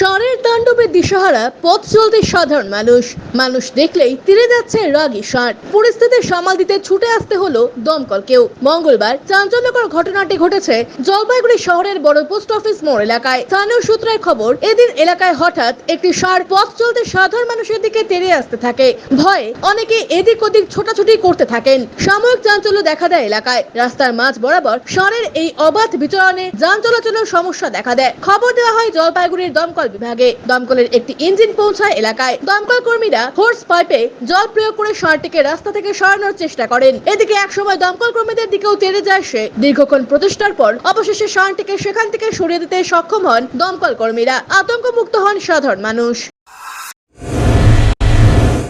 শহরের তাণ্ডবে দিশাহারা পথ চলতে সাধারণ মানুষ। মানুষ দেখলেই তীরে যাচ্ছে রাগী ষাঁড়। পরিস্থিতি সামাল দিতে ছুটে আসতে হলো দমকলকেও মঙ্গলবার চাঞ্চল্যকর ঘটনাটি ঘটেছে জলপাইগুড়ি শহরের বড় পোস্ট অফিস মোড় এলাকায়। স্থানীয় সূত্রের খবর, এদিন এলাকায় হঠাৎ একটি ষাঁড় পথ চলতে সাধারণ মানুষের দিকে তেড়ে আসতে থাকে। ভয়ে অনেকে এদিক ওদিক ছোটাছুটি করতে থাকেন। সাময়িক চাঞ্চল্য দেখা দেয় এলাকায়। রাস্তার মাঝ বরাবর ষাঁড়ের এই অবাধ বিচরণে যান চলাচলের সমস্যা দেখা দেয়। খবর দেওয়া হয় জলপাইগুড়ির দমকল বিভাগে দমকলের একটি ইঞ্জিন পৌঁছায় এলাকায়। দমকল কর্মীরা হোর্স পাইপে জল প্রয়োগ করে ষাঁড়টিকে রাস্তা থেকে সরানোর চেষ্টা করেন। এদিকে একসময় দমকল কর্মীদের দিকেও তেড়ে যায় সে। দীর্ঘক্ষণ প্রচেষ্টার পর অবশেষে ষাঁড়টিকে সেখান থেকে সরিয়ে দিতে সক্ষম হন দমকল কর্মীরা। আতঙ্ক মুক্ত হন সাধারণ মানুষ।